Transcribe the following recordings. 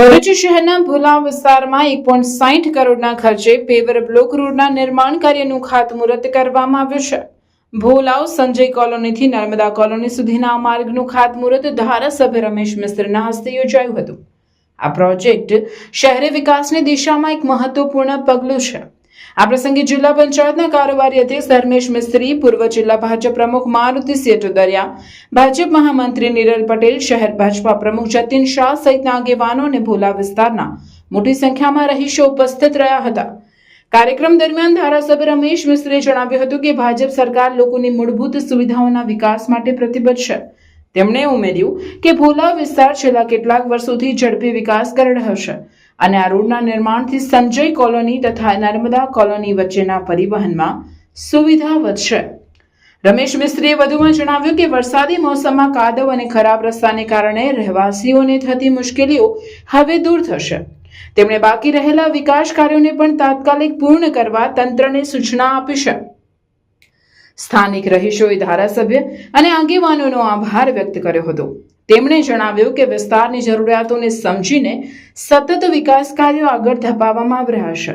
ભરૂચ શહેરના ભુલા વિસ્તારમાં એક પોઈન્ટ સાઠ કરોડના ખર્ચે પેવર બ્લોક રોડના નિર્માણ કાર્યનું ખાતમુહૂર્ત કરવામાં આવ્યું છે. ભોલાવ સંજય કોલોનીથી નર્મદા કોલોની સુધીના માર્ગનું ખાતમુહૂર્ત ધારાસભ્ય રમેશ મિશ્રના હસ્તે યોજાયું હતું. આ પ્રોજેક્ટ શહેરી વિકાસની દિશામાં એક મહત્વપૂર્ણ પગલું છે. આ પ્રસંગે જિલ્લા પંચાયતના કારોબારી અધ્યક્ષ ધર્મેશ મિસ્ત્રી, પૂર્વ જિલ્લા ભાજપ પ્રમુખ મારુતિ સેટુદરિયા ભાજપ મહામંત્રી નિરલ પટેલ, શહેર ભાજપા પ્રમુખ જતીન શાહ સહિતના આગેવાનો અને ભોલા વિસ્તારના મોટી સંખ્યામાં રહીશો ઉપસ્થિત રહ્યા હતા. કાર્યક્રમ દરમિયાન ધારાસભ્ય રમેશ મિસ્ત્રીએ જણાવ્યું હતું કે ભાજપ સરકાર લોકોની મૂળભૂત સુવિધાઓના વિકાસ માટે પ્રતિબદ્ધ છે. તેમણે ઉમેર્યું કે ભોલા વિસ્તાર છેલ્લા કેટલાક વર્ષોથી ઝડપી વિકાસ કરી રહ્યો છે. અને આ રોડના નિર્માણથી સંજય કોલોની તથા નર્મદા કોલોની વચ્ચેના પરિવહનમાં સુવિધા વધશે. રમેશ મિસ્ત્રીએ વધુમાં જણાવ્યું કે વરસાદી મોસમમાં કાદવ અને ખરાબ રસ્તાને કારણે રહેવાસીઓને થતી મુશ્કેલીઓ હવે દૂર થશે. તેમણે બાકી રહેલા વિકાસ કાર્યોને પણ તાત્કાલિક પૂર્ણ કરવા તંત્રને સૂચના આપી છે. સ્થાનિક રહીશોએ ધારાસભ્ય અને આગેવાનોનો આભાર વ્યક્ત કર્યો હતો. તેમણે જણાવ્યું કે વિસ્તારની જરૂરિયાતોને સમજીને સતત વિકાસ કાર્યો આગળ ધપાવવામાં રહ્યા છે.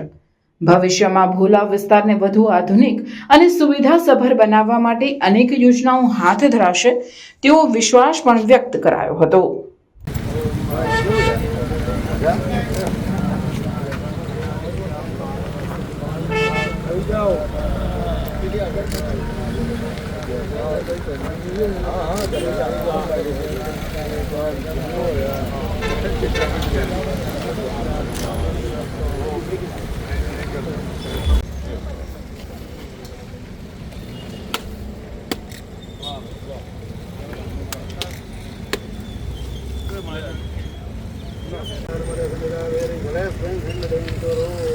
ભવિષ્યમાં ભોલા વિસ્તારને વધુ આધુનિક અને સુવિધાસભર બનાવવા માટે અનેક યોજનાઓ હાથ ધરાશે તેવો વિશ્વાસ પણ વ્યક્ત કરાયો હતો. ઓમ Terima kasih.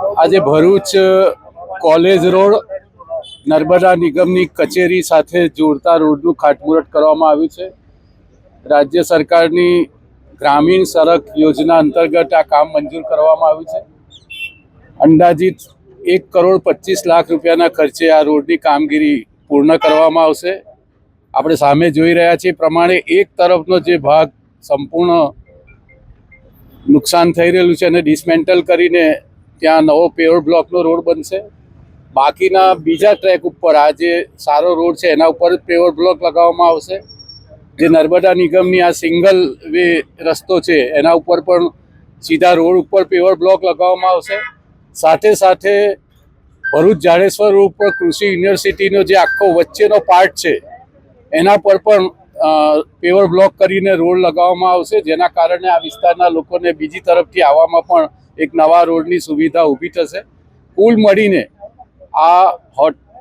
આજે ભરૂચ કોલેજ રોડ, નર્મદા નિગમની કચેરી સાથે જોડતા રોડનું ખાટમુરટ કરવામાં આવ્યું છે. રાજ્ય સરકારની ગ્રામીણ સડક યોજના અંતર્ગત આ કામ મંજૂર કરવામાં આવ્યું છે. અંદાજિત એક કરોડ પચીસ લાખ રૂપિયાના ખર્ચે આ રોડની કામગીરી પૂર્ણ કરવામાં આવશે. આપણે સામે જોઈ રહ્યા છીએ પ્રમાણે એક તરફનો જે ભાગ સંપૂર્ણ નુકસાન થઈ રહેલું છે અને ડિસમેન્ટલ કરીને ત્યાં નવો પેવર બ્લોકનો રોડ બનશે. બાકીના બીજા ટ્રેક ઉપર આ જે સારો રોડ છે, એના ઉપર પેવર બ્લોક લગાવવામાં આવશે. જે નર્મદા નિગમની આ સિંગલ વે રસ્તો છે, એના ઉપર પણ સીધા રોડ ઉપર પેવર બ્લોક લગાવવામાં આવશે. સાથે સાથે ભરૂચ જાડેશ્વર રોડ પર કૃષિ યુનિવર્સિટીનો જે આખો વચ્ચેનો પાર્ટ છે, એના પર પણ પેવર બ્લોક કરીને રોડ લગાવવામાં આવશે, જેના કારણે આ વિસ્તારના લોકોને બીજી તરફથી આવવામાં પણ એક નવા રોડની સુવિધા ઊભી થશે. કુલ મળીને આ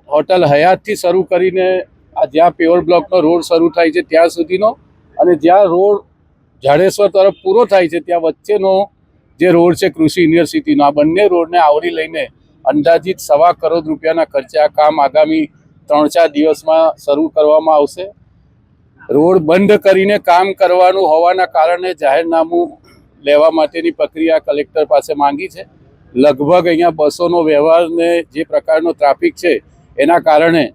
હોટલ હયાતથી શરૂ કરીને આ જ્યાં પેવર બ્લોકનો રોડ શરૂ થાય છે ત્યાં સુધીનો અને જ્યાં રોડ જાડેશ્વર તરફ પૂરો થાય છે ત્યાં વચ્ચેનો જે રોડ છે કૃષિ યુનિવર્સિટીનો, આ બંને રોડને આવરી લઈને અંદાજિત સવા કરોડ રૂપિયાના ખર્ચે આ કામ આગામી ત્રણ ચાર દિવસમાં શરૂ કરવામાં આવશે. રોડ બંધ કરીને કામ કરવાનું હોવાના કારણે જાહેરનામું લેવા માટેની પ્રક્રિયા કલેક્ટર પાસે માંગી છે. લગભગ અહીંયા બસોનો વ્યવહારને જે પ્રકારનો ટ્રાફિક છે, એના કારણે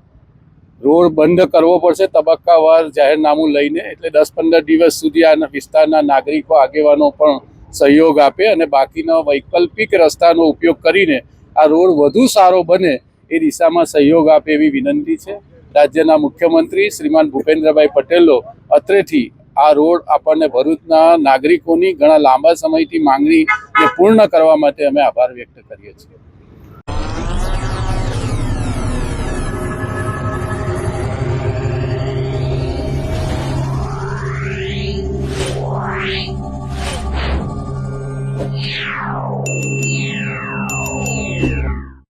રોડ બંધ કરવો પડશે, તબક્કાવાર જાહેરનામું લઈને એટલે દસ પંદર દિવસ સુધી આ વિસ્તારના નાગરિકો, આગેવાનો પણ સહયોગ આપે અને બાકીના વૈકલ્પિક રસ્તાનો ઉપયોગ કરીને આ રોડ વધુ સારો બને એ દિશામાં સહયોગ આપે એવી વિનંતી છે. રાજ્યના મુખ્યમંત્રી શ્રીમાન ભૂપેન્દ્રભાઈ પટેલો અત્રેથી આ રોડ આપણને ભરૂચના નાગરિકોની ઘણા લાંબા સમયથી માંગણીને પૂર્ણ કરવા માટે અમે આભાર વ્યક્ત કરીએ છીએ.